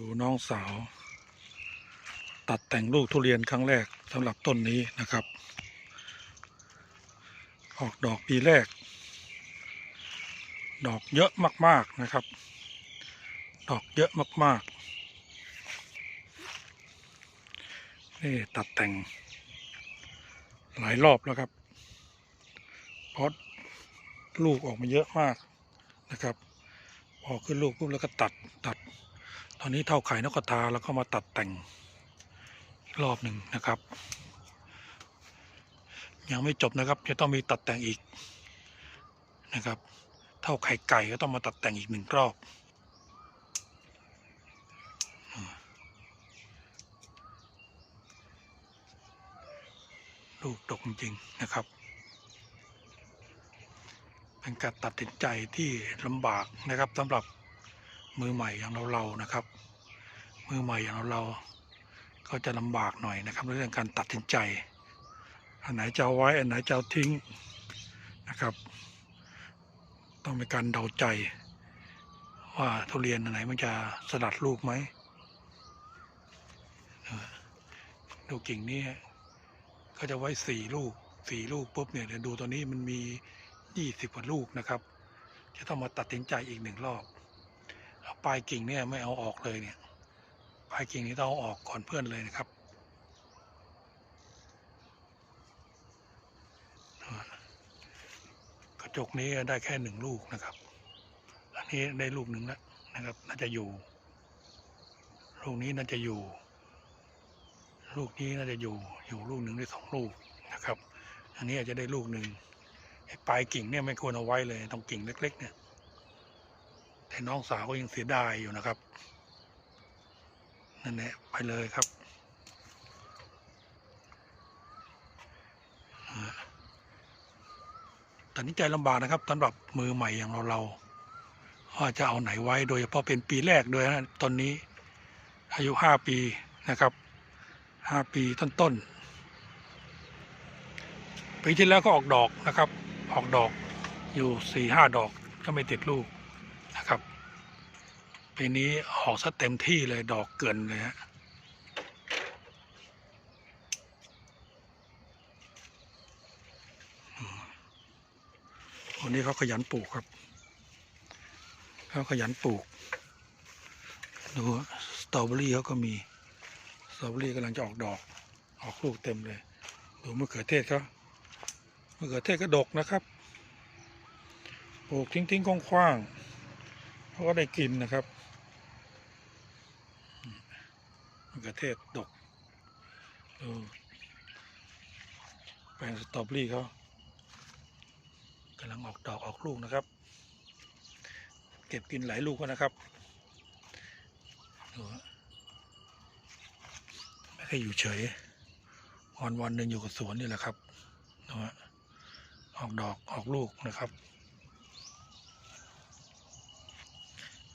ดูน้องสาว ตัดแต่งลูกทุเรียนครั้งแรกสำหรับต้นนี้นะครับ ออกดอกปีแรก ดอกเยอะมากๆนะครับ ดอกเยอะมากๆ นี่ตัดแต่งหลายรอบแล้วครับเพราะลูกออกมาเยอะมากนะครับพอขึ้นลูกปุ๊บแล้วก็ตัดตัด อนนี้เท่าไข่นกกระทาแล้วก็มาตัดแต่งอีกรอบหนึ่งนะครับ ยังไม่จบนะครับจะต้องมีตัดแต่งอีกนะครับ เท่าไข่ไก่ก็ต้องมาตัดแต่งอีกหนึ่งรอบลูกดกจริงๆนะครับ เป็นการตัดสินใจที่ลำบากนะครับสำหรับมือใหม่อย่างเราๆนะครับ มือใหม่อย่างเราก็จะลำบากหน่อยนะครับเรื่องการตัดสินใจอันไหนจะเอาไว้อันไหนจะเอาทิ้งนะครับ ต้องมีการเดาใจ ว่าทุเรียนอันไหนมันจะสลัดลูกไหมดูกิ่งนี้ก็จะไว้สี่ลูกสี่ลูกปุ๊บเนี่ยเดี๋ยวดูตัวนี้มันมียี่สิบกว่าลูกนะครับ จะต้องมาตัดสินใจอีกหนึ่งรอบปลายกิ่งเนี่ยไม่เอาออกเลยเนี่ย ปลายกิ่งนี้ต้องออกก่อนเพื่อนเลยนะครับกระจกนี้ได้แค่หนึ่งลูกนะครับ อันนี้ได้ลูกหนึ่งแล้วนะครับ น่าจะอยู่ ลูกนี้น่าจะอยู่ ลูกนี้น่าจะอยู่อยู่ลูกหนึ่งได้สองลูกนะครับ อันนี้อาจจะได้ลูกหนึ่งปลายกิ่งเนี่ยไม่ควรเอาไว้เลยตรงกิ่งเล็ก ๆ เนี่ยแต่น้องสาวก็ยังเสียดายอยู่นะครับ นั่นแหละไปเลยครับตัดสินใจลำบากนะครับสำหรับมือใหม่อย่างเราเราว่าจะเอาไหนไว้โดยเฉพาะเป็นปีแรกด้วยนะตอนนี้อายุห้าปีนะครับห้าปีต้นๆปีที่แล้วก็ออกดอกนะครับ ออกดอกอยู่สี่ห้าดอกก็ไม่ติดลูกนะครับ ปีนี้ออกซะเต็มที่เลยดอกเกินเลยฮะคนนี้เขาขยันปลูกครับ เขาขยันปลูก ดูสตรอเบอรี่เขาก็มี สตรอเบอรี่กำลังจะออกดอก ออกลูกเต็มเลย ดูมะเขือเทศเขามะเขือเทศก็ดกนะครับ ปลูกทิ้งทิ้งๆคว้างๆเขาก็ได้กินนะครับ มะเขือเทศดกดูแปลงสตรอเบอรี่เขากำลังออกดอกออกลูกนะครับ เก็บกินหลายลูกแล้วนะครับดูไม่ได้อยู่เฉยวันวันหนึ่งอยู่กับสวนนี่แหละครับดูฮะออกดอกออกลูกนะครับ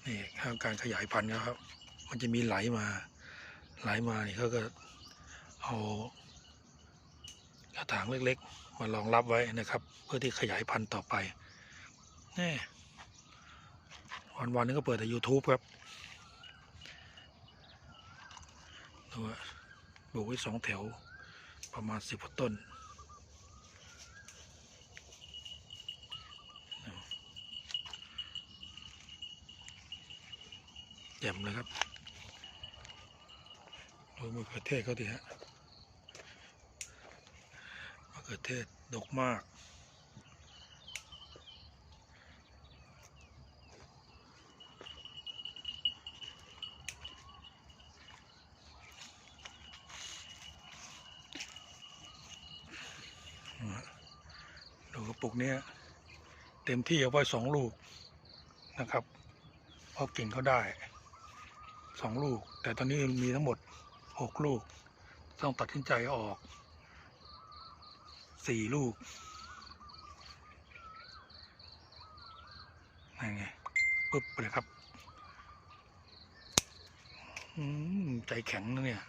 นี่ข้างการขยายพันธุ์นะครับ มันจะมีไหลมา ไหลมานี่เขาก็เอากระถางเล็กๆ มารองรับไว้นะครับ เพื่อที่ขยายพันธุ์ต่อไปนี่วันวันๆนึงก็เปิดแต่ YouTube ครับดูว่าปลูกไว้สองแถวประมาณสิบต้น แจ่มเลยครับ ดูมะเขือเทศเขาดีฮะมะเขือเทศดกมากดูกระปุกเนี้ยเต็มที่เอาไว้สองลูกนะครับเพราะกิ่งเขาได้สองลูก แต่ตอนนี้มีทั้งหมด หกลูก ต้องตัดสินใจออกสี่ลูกนั่นไงปึ๊บไปเลยครับใจแข็งนะเนี่ย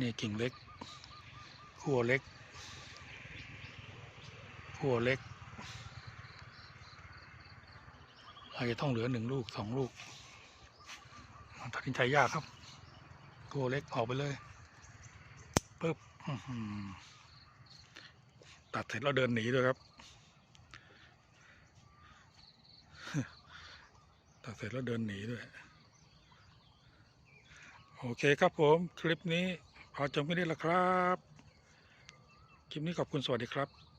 นี่กิ่งเล็กขั้วเล็กขั้วเล็ก อาจจะต้องเหลือหนึ่งลูกสองลูกตัดสินใจยากครับ ตัวเล็กออกไปเลยปึ๊บตัดเสร็จแล้วเดินหนีด้วยครับ ตัดเสร็จแล้วเดินหนีด้วย โอเคครับผมคลิปนี้พอจบไม่ได้แล้วครับ คลิปนี้ขอบคุณสวัสดีครับ